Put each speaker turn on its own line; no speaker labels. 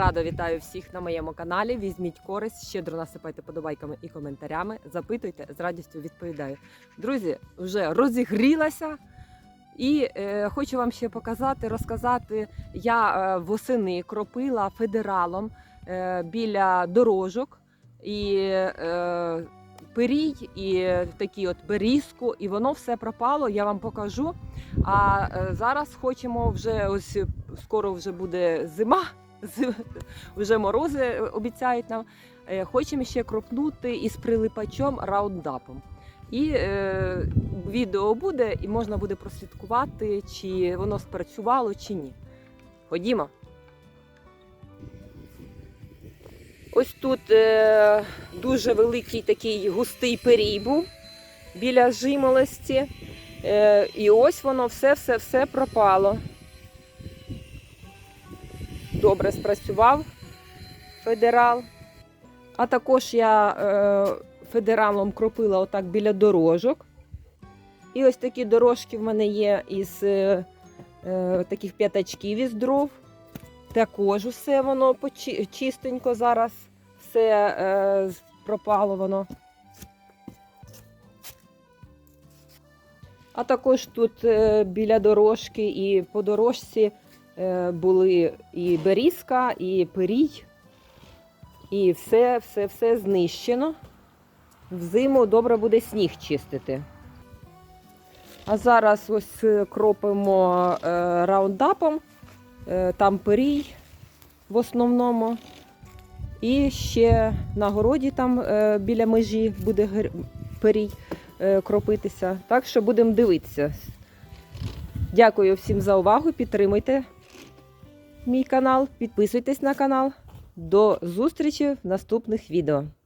Рада вітаю всіх на моєму каналі. Візьміть користь, щедро насипайте подобайками і коментарями. Запитуйте, з радістю відповідаю. Друзі, вже розігрілася. І е, хочу вам ще показати, розказати. Я е, восени кропила федералом е, біля дорожок і е, пирій, і такі от берізку, і воно все пропало. Я вам покажу. А е, зараз хочемо вже ось скоро вже буде зима. Вже морози е, обіцяють нам. Е, Хочемо ще кропнути із прилипачом раундапом. І е, відео буде, і можна буде прослідкувати, чи воно спрацювало, чи ні. Ходімо. Ось тут е, дуже великий такий густий перій був біля жимолості. Е, і ось воно все-все-все пропало. Добре спрацював федерал. А також я е, федералом кропила отак біля дорожок. І ось такі дорожки в мене є із е, е, таких п'ятачків із дров. Також усе воно чистенько зараз, все е, пропало воно. А також тут е, біля дорожки і по дорожці були і берізка, і пирій, і все, все, все знищено. Взиму добре буде сніг чистити. А зараз ось е, кропимо е, раундапом, е, там пирій в основному. І ще на городі там е, біля межі буде пирій е, кропитися. Так що будемо дивитися. Дякую всім за увагу. Підтримуйте мій канал, підписуйтесь на канал. До зустрічі в наступних відео.